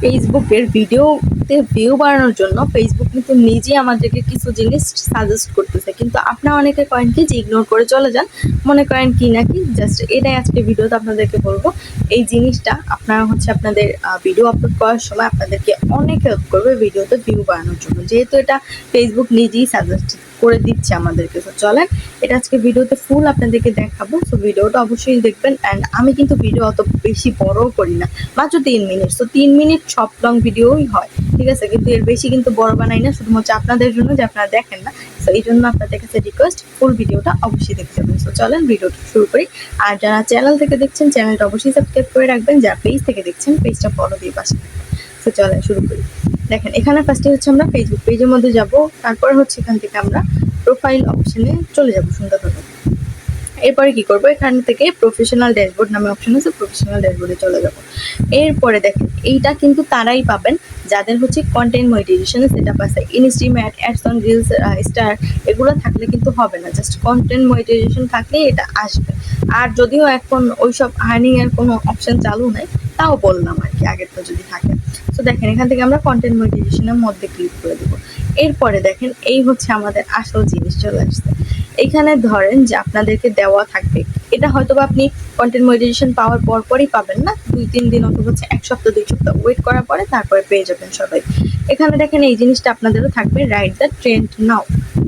ফেসবুকের ভিডিওতে ভিউ বাড়ানোর জন্য ফেসবুক কিন্তু নিজেই আমাদেরকে কিছু জিনিস সাজেস্ট করতেছে। কিন্তু আপনারা অনেকে করেন কি যে ইগনোর করে চলে যান, মনে করেন কি নাকি জাস্ট এটাই আজকে ভিডিওতে আপনাদেরকে বলব। এই জিনিসটা আপনারা হচ্ছে আপনাদের ভিডিও আপলোড করার সময় আপনাদেরকে অনেক হেল্প করবে ভিডিওতে ভিউ বাড়ানোর জন্য। যেহেতু এটা ফেসবুক নিজেই সাজেস্ট করে দিচ্ছে আমাদেরকে। তো চলেন, এটা আজকে ভিডিওতে ফুল আপনাদেরকে দেখাবো। তো ভিডিওটা অবশ্যই দেখবেন। অ্যান্ড আমি কিন্তু ভিডিও অত বেশি বড়ও করি না। মাত্র তিন মিনিট তো তিন মিনিট সব লং ভিডিওই হয়। ঠিক আছে? কিন্তু এর বেশি কিন্তু বড় বানাই না। শুধুমাত্র আপনাদের জন্য যে আপনারা দেখেন না। তো এই জন্য আপনাদের কাছে রিকোয়েস্ট ফুল ভিডিওটা অবশ্যই দেখতে যাবেন তো চলেন ভিডিওটা শুরু করি। আর যারা চ্যানেল থেকে দেখছেন চ্যানেলটা অবশ্যই সাবস্ক্রাইব করে রাখবেন। যারা পেজ থেকে দেখছেন পেজটা ফলো দিয়ে পাশে তো চলেন, শুরু করি। দেখেন, এখানে ফার্স্টে হচ্ছে আমরা ফেসবুক পেজের মধ্যে যাব, তারপর হচ্ছে এখান থেকে আমরা প্রোফাইল অপশনে চলে যাব সুন্দরভাবে। এরপরে কি করব? এখান থেকে প্রফেশনাল ড্যাশবোর্ড নামে অপশন আছে প্রফেশনাল ড্যাশবোর্ডে চলে যাব। এরপরে দেখেন, এইটা কিন্তু তারাই পাবেন যাদের হচ্ছে কন্টেন্ট মনিটাইজেশনে সেট আছে। Instream ad ads on reels star এগুলো থাকলে কিন্তু হবে না। জাস্ট কন্টেন্ট মনিটাইজেশন থাকলেই এটা আসবে। আর যদিও এখন ওইসব আর্নিং এর কোনো অপশন চালু নেই তাও বললাম আর কি আগের তো যদি থাকে। তো দেখেন, এখান থেকে আমরা কন্টেন্ট মনিটাইজেশনের মধ্যে ক্লিক করে দেবো। এরপরে দেখেন, এই হচ্ছে আমাদের আসল জিনিস চলে আসছে। এখানে ধরেন যে আপনাদেরকে দেওয়া থাকবে, এটা হয়তো বা আপনি কন্টেন্ট মনিটাইজেশন পাওয়ার পর পরই পাবেন না, দুই, তিন দিন অথবা হচ্ছে এক সপ্তাহ, দুই সপ্তাহ ওয়েট করার পরে তারপরে পেয়ে যাবেন সবাই। এখানে দেখেন, এই জিনিসটা আপনাদেরও থাকবে রাইট দ্য ট্রেন্ড নাও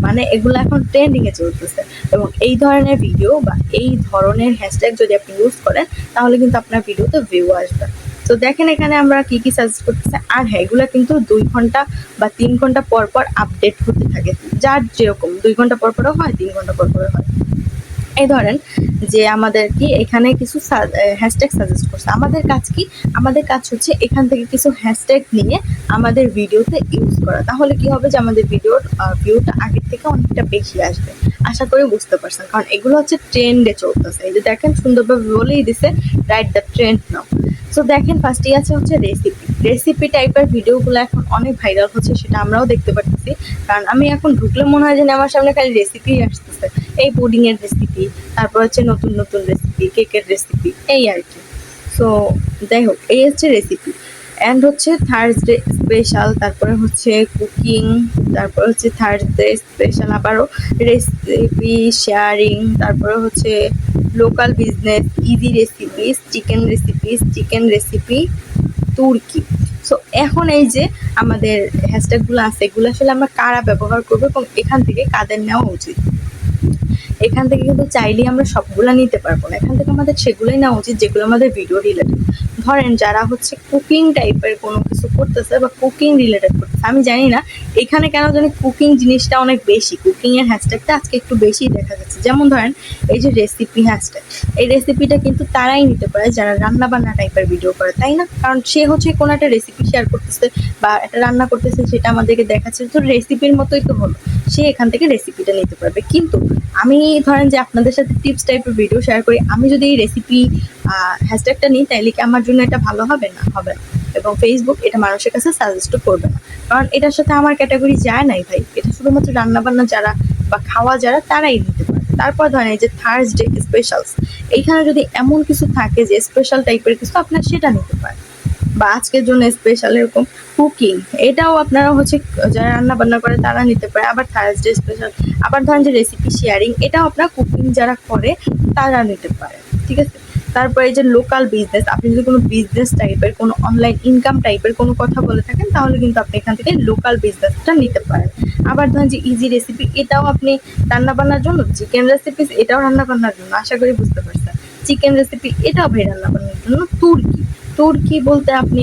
মানে এগুলো এখন ট্রেন্ডিং এ চলতেছে। এবং এই ধরনের ভিডিও বা এই ধরনের হ্যাশট্যাগ যদি আপনি ইউজ করেন, তাহলে কিন্তু আপনার ভিডিওতে ভিউ আসবে। তো দেখেন এখানে আমরা কি কি সাজেস্ট করতেছি। আর হ্যাঁ এগুলো কিন্তু দুই ঘণ্টা বা তিন ঘণ্টা পর পর আপডেট হতে থাকে। যার যেরকম, দুই ঘণ্টা পর পরও হয়, তিন ঘণ্টা পর পরও হয়। এই ধরেন যে আমাদের কি এখানে কিছু হ্যাশট্যাগ সাজেস্ট করছে। আমাদের কাজ কি? আমাদের কাজ হচ্ছে এখান থেকে কিছু হ্যাশট্যাগ নিয়ে আমাদের ভিডিওতে ইউজ করা। তাহলে কি হবে যে আমাদের ভিডিওর ভিউটা আগের থেকে অনেকটা বেশি আসবে। আশা করি বুঝতে পারছেন। কারণ এগুলো হচ্ছে ট্রেন্ডে চলতেছে। এই যে দেখেন, সুন্দরভাবে বলেই দিছে right the trend now so দেখেন ফার্স্টেই আছে হচ্ছে রেসিপি রেসিপি টাইপের ভিডিওগুলো এখন অনেক ভাইরাল হচ্ছে, সেটা আমরাও দেখতে পাচ্ছি কারণ আমি এখন ঢুকলে মনে হয় যে আমার সামনে খালি রেসিপি আসতেছে। এই পুডিং এর রেসিপি তারপর হচ্ছে নতুন নতুন রেসিপি কেকের রেসিপি এই আর কি। সো যাই হোক, এই হচ্ছে রেসিপি অ্যান্ড হচ্ছে থার্সডে স্পেশাল তারপরে হচ্ছে কুকিং তারপরে হচ্ছে থার্সডে স্পেশাল আবারও রেসিপি শেয়ারিং তারপরে হচ্ছে local business easy recipes chicken recipes chicken recipe তুর্কি সো এখন এই যে আমাদের হ্যাশট্যাগুলো আছে, এগুলো আসলে আমরা কারা ব্যবহার করব এবং এখান থেকে কাদের নেওয়া উচিত? এখান থেকে কিন্তু চাইলেই আমরা সবগুলা নিতে পারব না। এখান থেকে আমাদের সেগুলোই নেওয়া উচিত, যেগুলো আমাদের ভিডিও রিলেটেড ধরেন যারা হচ্ছে কুকিং টাইপের কোনো কিছু করতেছে বা কুকিং রিলেটেড করতেছে। আমি জানি না, এখানে কেন জানি কুকিং জিনিসটা অনেক বেশি। কুকিং এর হ্যাশট্যাগটা আজকে একটু বেশি দেখা যাচ্ছে। যেমন ধরেন, এই যে রেসিপি হ্যাশট্যাগ এই রেসিপিটা কিন্তু তারাই নিতে পারে যারা রান্না বান্না টাইপের ভিডিও করে, তাই না? কারণ সে হচ্ছে কোনো একটা রেসিপি শেয়ার করতেছে বা একটা রান্না করতেছে, সেটা আমাদেরকে দেখাচ্ছে। তো রেসিপির মতোই তো হলো। সে এখান থেকে রেসিপিটা নিতে পারবে। কিন্তু আমি ধরেন যে আপনাদের সাথে টিপস টাইপের ভিডিও শেয়ার করি, আমি যদি এই রেসিপি হ্যাশট্যাগটা নিই তাহলে কি আমার জন্য এটা ভালো হবে না? হবে না। এবং ফেসবুক এটা মানুষের কাছে সাজেস্টও করবে না। কারণ এটার সাথে আমার ক্যাটাগরি যায় নাই ভাই। এটা শুধুমাত্র রান্নাবান্না যারা বা খাওয়া যারা, তারাই নিতে পারে। তারপর ধরেন এই যে থার্সডে স্পেশালস এইখানে যদি এমন কিছু থাকে যে স্পেশাল টাইপের কিছু, আপনার সেটা নিতে পারেন। বা আজকের জন্য স্পেশাল এরকম কুকিং এটাও আপনারা হচ্ছে যারা রান্না বান্না করে তারা নিতে পারে। আবার থার্সডে স্পেশাল আবার ধরেন যে রেসিপি শেয়ারিং এটাও আপনারা কুকিং যারা করে তারা নিতে পারে, ঠিক আছে? তারপরে এই যে লোকাল বিজনেস আপনি যদি কোনো বিজনেস টাইপের কোনো অনলাইন ইনকাম টাইপের কোনো কথা বলে থাকেন, তাহলে কিন্তু আপনি এখান থেকে লোকাল বিজনেসটা নিতে পারেন। আবার ধরেন যে ইজি রেসিপি এটাও আপনি রান্না বান্নার জন্য চিকেন রেসিপি এটাও রান্না বান্নার জন্য, আশা করি বুঝতে পারছেন। চিকেন রেসিপি এটাও ভাই রান্না বান্নার জন্য তুর্কি তুর্কি বলতে আপনি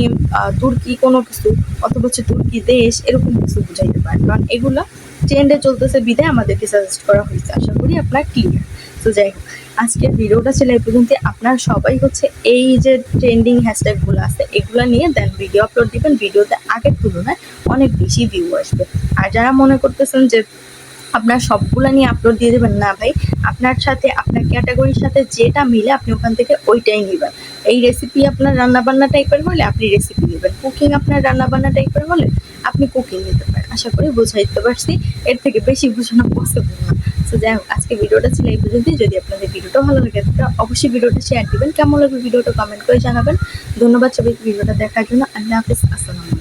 তুর্কি কোনো কিছু অথবা হচ্ছে তুর্কি দেশ এরকম কিছু বুঝাইতে পারেন। কারণ এগুলো ট্রেন্ডে চলতেছে বিদায় আমাদেরকে সাজেস্ট করা হয়েছে। আশা করি আপনার ক্লিয়ার তো যাই হোক, আজকের ভিডিওটা ছিল এই পর্যন্ত আপনারা সবাই হচ্ছে এই যে ট্রেন্ডিং হ্যাশট্যাগুলো আছে, এগুলো নিয়ে দেন ভিডিও আপলোড দিবেন। ভিডিওতে আগের তুলনায় অনেক বেশি ভিউ আসবে। আর যারা মনে করতেছেন যে আপনার সবগুলো নিয়ে আপলোড দিয়ে দেবেন। না ভাই, আপনার সাথে, আপনার ক্যাটাগরির সাথে যেটা মিলে আপনি ওখান থেকে ওইটাই নেবেন। এই রেসিপি আপনার রান্নাবান্না টাইপের হলে আপনি রেসিপি নেবেন। কুকিং আপনার রান্নাবান্না টাইপের হলে আপনি কুকিং নিতে পারেন। আশা করি বুঝাইতে পারছি। এর থেকে বেশি বোঝানো পসিবল না। তো যাই হোক, আজকে ভিডিওটা ছিল এই পর্যন্তই। যদি আপনাদের ভিডিওটা ভালো লাগে তাহলে অবশ্যই ভিডিওটা শেয়ার দিবেন। কেমন লাগবে ভিডিওটা কমেন্ট করে জানাবেন। ধন্যবাদ সবাইকে ভিডিওটা দেখার জন্য। আল্লাহ হাফিজ। আসসালামু